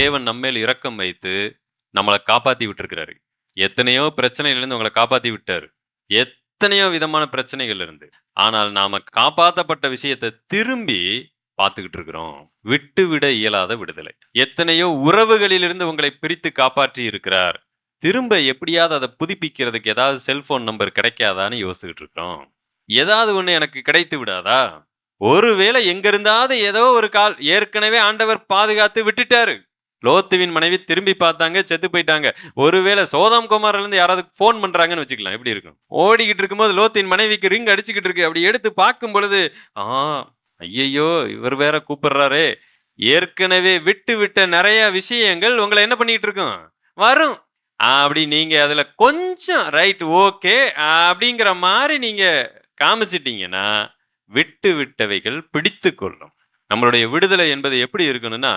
தேவன் நம்மேல் இரக்கம் வைத்து நம்மளை காப்பாத்தி விட்டுருக்கிறாரு. எத்தனையோ பிரச்சனையிலிருந்து உங்களை காப்பாத்தி விட்டாரு. எத்தனையோ விதமான பிரச்சனைகள் இருந்து ஆனால் நாம காப்பாத்தப்பட்ட விஷயத்தை திரும்பி பார்த்துக்கிட்டு இருக்கிறோம். விட்டு விட இயலாத விடுதலை. எத்தனையோ உறவுகளிலிருந்து உங்களை பிரித்து காப்பாற்றி இருக்கிறார். திரும்ப எப்படியாவது அதை புதுப்பிக்கிறதுக்கு ஏதாவது செல்போன் நம்பர் கிடைக்காதான்னு யோசிச்சுக்கிட்டு இருக்கிறோம். ஏதாவது ஒண்ணு எனக்கு கிடைத்து விடாதா? ஒருவேளை எங்க இருந்தாவது ஏதோ ஒரு கால் ஏற்கனவே ஆண்டவர் பாதுகாத்து விட்டுட்டாரு. லோத்துவின் மனைவி திரும்பி பார்த்தாங்க செத்து போயிட்டாங்க. ஒருவேளை சோதாம் குமார்ல இருந்து யாராவது ஃபோன் பண்றாங்கன்னு வச்சுக்கலாம். எப்படி இருக்கும்? ஓடிக்கிட்டு இருக்கும்போது லோத்தின் மனைவிக்கு ரிங் அடிச்சுக்கிட்டு இருக்கு. அப்படி எடுத்து பார்க்கும் பொழுது ஆ ஐயையோ இவர் வேற கூப்பிடுறாரே. ஏற்கனவே விட்டு விட்ட நிறைய விஷயங்கள் உங்களை என்ன பண்ணிட்டு இருக்கும்? வரும். அப்படி நீங்க அதுல கொஞ்சம் ரைட் ஓகே அப்படிங்கிற மாதிரி நீங்க காமிச்சிட்டீங்கன்னா விட்டு விட்டவைகள் பிடித்து கொள்ளும். நம்மளுடைய விடுதலை என்பது எப்படி இருக்கணும்னா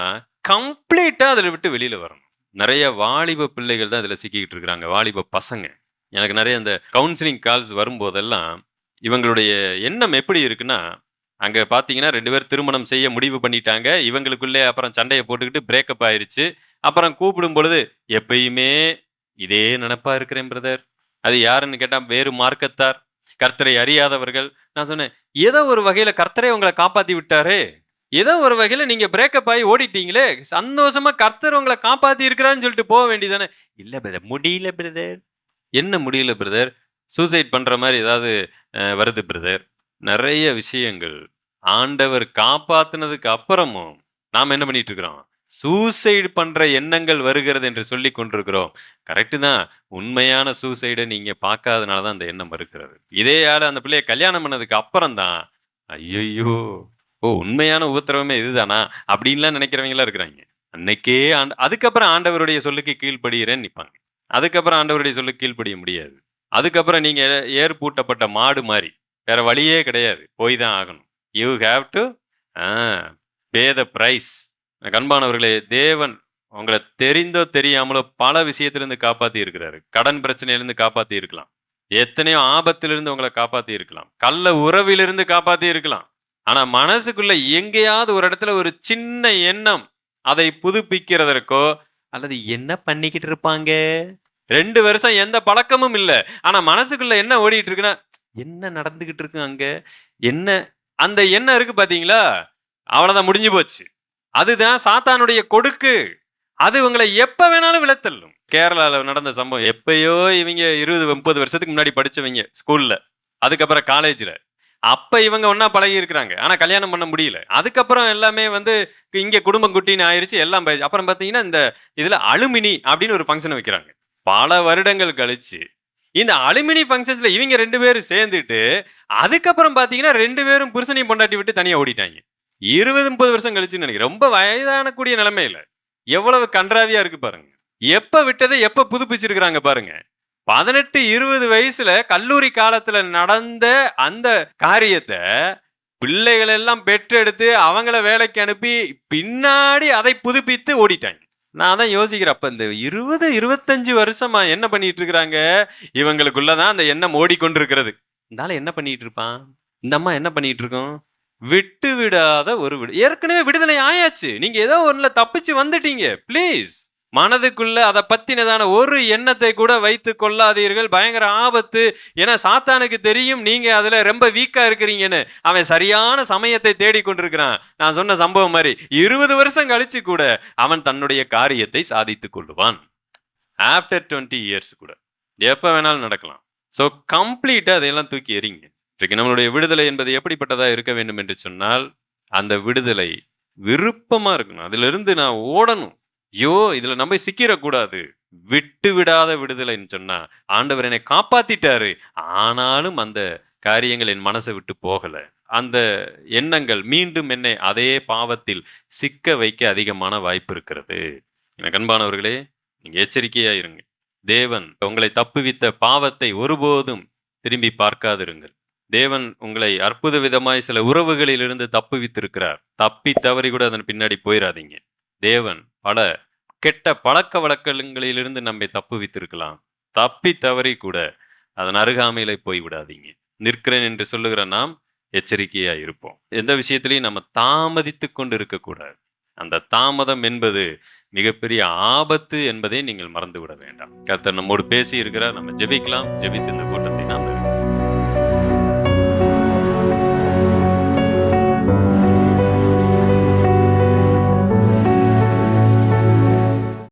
கம்ப்ளீட்டாக அதில் விட்டு வெளியில் வரணும். நிறைய வாலிப பிள்ளைகள் தான் இதில் சிக்கிக்கிட்டு இருக்கிறாங்க வாலிப பசங்க. எனக்கு நிறைய அந்த கவுன்சிலிங் கால்ஸ் வரும்போதெல்லாம் இவங்களுடைய எண்ணம் எப்படி இருக்குன்னா அங்கே பார்த்தீங்கன்னா ரெண்டு பேர் திருமணம் செய்ய முடிவு பண்ணிட்டாங்க. இவங்களுக்குள்ளே அப்புறம் சண்டையை போட்டுக்கிட்டு பிரேக்கப் ஆயிடுச்சு அப்புறம் கூப்பிடும் பொழுது எப்பயுமே இதே நினப்பாக இருக்கிறேன் பிரதர் அது யாருன்னு கேட்டால் வேறு மார்க்கத்தார். கர்த்தரை அறியாதவர்கள். நான் சொன்னேன் ஏதோ ஒரு வகையில் கர்த்தரை உங்களை காப்பாற்றி விட்டாரே. ஏதோ ஒரு வகையில் நீங்கள் பிரேக்கப் ஆகி ஓடிட்டீங்களே சந்தோஷமாக கர்த்தர் உங்களை காப்பாற்றி இருக்கிறான்னு சொல்லிட்டு போக வேண்டியதானே இல்லை பிரதர் முடியல பிரதர் என்ன முடியல பிரதர் சூசைட் பண்ணுற மாதிரி ஏதாவது வருது பிரதர் நிறைய விஷயங்கள். ஆண்டவர் காப்பாத்தினதுக்கு அப்புறமும் நாம் என்ன பண்ணிட்டு இருக்கிறோம்? சூசைடு பண்ற எண்ணங்கள் வருகிறது என்று சொல்லி கொண்டிருக்கிறோம். கரெக்டு தான். உண்மையான சூசைடை நீங்க பார்க்காதனால தான் அந்த எண்ணம் வருகிறது. இதே ஆள் அந்த பிள்ளைய கல்யாணம் பண்ணதுக்கு அப்புறம் தான் ஐயோ ஓ உண்மையான உபத்திரவமே இதுதானா? அப்படின்லாம் நினைக்கிறவங்களா இருக்கிறாங்க. அன்னைக்கே ஆண்ட அதுக்கப்புறம் ஆண்டவருடைய சொல்லுக்கு கீழ்ப்படுகிறேன்னு நிற்பாங்க அதுக்கப்புறம் ஆண்டவருடைய சொல்லுக்கு கீழ்ப்படிய முடியாது. அதுக்கப்புறம் நீங்கள் ஏர் பூட்டப்பட்ட மாடு மாதிரி. வேற வழியே கிடையாது. போய் தான் ஆகணும். You have to pay the price கண்பானவர்களே தேவன் உங்களை தெரிந்தோ தெரியாமலோ பல விஷயத்திலிருந்து காப்பாற்றி இருக்கிறாரு. கடன் பிரச்சனையிலிருந்து காப்பாற்றி இருக்கலாம். எத்தனையோ ஆபத்திலிருந்து உங்களை காப்பாற்றி இருக்கலாம். கள்ள உறவிலிருந்து காப்பாற்றி இருக்கலாம். ஆனா மனசுக்குள்ள எங்கேயாவது ஒரு இடத்துல ஒரு சின்ன எண்ணம் அதை புதுப்பிக்கிறதற்கோ அல்லது என்ன பண்ணிக்கிட்டு இருப்பாங்க? ரெண்டு வருஷம் எந்த பழக்கமும் இல்லை. ஆனா மனசுக்குள்ள என்ன ஓடிட்டு இருக்குன்னா என்ன நடந்துகிட்டு இருக்கு அங்க? என்ன அந்த எண்ணம் இருக்கு பாத்தீங்களா? அவ்வளவுதான் முடிஞ்சு போச்சு. அதுதான் சாத்தானுடைய கொடுக்கு. அது உங்களை எப்ப வேணாலும் விளத்தள்ளும் கேரளாவில் நடந்த சம்பவம் எப்பயோ இவங்க இருபது முப்பது வருஷத்துக்கு முன்னாடி படிச்சவங்க ஸ்கூல்ல அதுக்கப்புறம் காலேஜில் அப்ப இவங்க ஒன்றா பழகி இருக்கிறாங்க. ஆனா கல்யாணம் பண்ண முடியல. அதுக்கப்புறம் எல்லாமே வந்து இங்க குடும்பம் குட்டின்னு ஆயிடுச்சு எல்லாம் அப்புறம் பாத்தீங்கன்னா இந்த இதுல அலுமினி அப்படின்னு ஒரு ஃபங்க்ஷன் வைக்கிறாங்க. பல வருடங்கள் கழிச்சு. இந்த அலுமினி ஃபங்க்ஷன்ஸ்ல இவங்க ரெண்டு பேரும் சேர்ந்துட்டு அதுக்கப்புறம் பாத்தீங்கன்னா ரெண்டு பேரும் புருஷனையும் பொண்டாட்டி விட்டு தனியா ஓடிட்டாங்க. இருபது முப்பது வருஷம் கழிச்சுன்னு நினைக்கிறேன். ரொம்ப வயதானக்கூடிய நிலைமையில. எவ்வளவு கன்றாவியா இருக்கு பாருங்க. எப்ப விட்டதை எப்ப புதுப்பிச்சிருக்கிறாங்க பாருங்க. பதினெட்டு இருபது வயசுல கல்லூரி காலத்துல நடந்த அந்த காரியத்தை பிள்ளைகள் எல்லாம் பெற்றெடுத்து அவங்கள வேலைக்கு அனுப்பி பின்னாடி அதை புதுப்பித்து ஓடிட்டாங்க. நான் தான் யோசிக்கிறேன் அப்ப இந்த இருபது இருபத்தஞ்சு வருஷமா என்ன பண்ணிட்டு இருக்கிறாங்க இவங்களுக்குள்ளதான் அந்த எண்ணம் ஓடிக்கொண்டிருக்கிறது. இருந்தாலும் என்ன பண்ணிட்டு இருப்பான் இந்த அம்மா என்ன பண்ணிட்டு இருக்கோம் விட்டு விடாத ஒரு விடு ஏற்கனவே விடுதலை ஆயாச்சு. நீங்க ஏதோ ஒன்றில் தப்பிச்சு வந்துட்டீங்க ப்ளீஸ் மனதுக்குள்ள அதை பத்தினதான ஒரு எண்ணத்தை கூட வைத்து கொள்ளாதீர்கள். பயங்கர ஆபத்து. ஏன்னா சாத்தானுக்கு தெரியும் நீங்க அதுல ரொம்ப வீக்கா இருக்கிறீங்கன்னு. அவன் சரியான சமயத்தை தேடிக்கொண்டிருக்கிறான் நான் சொன்ன சம்பவம் மாதிரி இருபது வருஷம் கழிச்சு கூட அவன் தன்னுடைய காரியத்தை சாதித்துக் கொள்ளுவான். ஆஃப்டர் டுவெண்ட்டி இயர்ஸ் கூட. எப்ப வேணாலும் நடக்கலாம். ஸோ கம்ப்ளீட்டா அதையெல்லாம் தூக்கி எறிங்க. இன்றைக்கு நம்மளுடைய விடுதலை என்பது எப்படிப்பட்டதா இருக்க வேண்டும் என்று சொன்னால் அந்த விடுதலை விருப்பமா இருக்கணும். அதுல இருந்து நான் ஓடணும். ஐயோ இதுல நம்ம சிக்கிடக்கூடாது விட்டு விடாத விடுதலைன்னு சொன்னா ஆண்டவர் என்னை காப்பாத்திட்டாரு. ஆனாலும் அந்த காரியங்கள் என் மனசை விட்டு போகல. அந்த எண்ணங்கள் மீண்டும் என்னை அதே பாவத்தில் சிக்க வைக்க அதிகமான வாய்ப்பு இருக்கிறது. எனக்கு அன்பானவர்களே நீங்க எச்சரிக்கையா இருங்க. தேவன் உங்களை தப்புவித்த பாவத்தை ஒருபோதும் திரும்பி பார்க்காதிருங்கள். தேவன் உங்களை அற்புத விதமாய் சில உறவுகளிலிருந்து தப்புவித்திருக்கிறார். தப்பி தவறி கூட அதன் பின்னாடி போயிடாதீங்க தேவன் பல கெட்ட பழக்க வழக்கங்களிலிருந்து நம்மை தப்புவித்திருக்கலாம் தப்பி தவறி கூட அதன் அருகாமையில போய் விடாதீங்க. நிற்கிறேன் என்று சொல்லுகிற நாம் எச்சரிக்கையா இருப்போம். எந்த விஷயத்திலையும் நம்ம தாமதித்து கொண்டு இருக்கக்கூடாது. அந்த தாமதம் என்பது மிகப்பெரிய ஆபத்து என்பதை நீங்கள் மறந்து விட வேண்டாம். கர்த்தர் நம்மோடு பேசி இருக்கிறார் நம்ம ஜெபிக்கலாம். ஜெபித்து இந்த கூட்டத்தை நாம்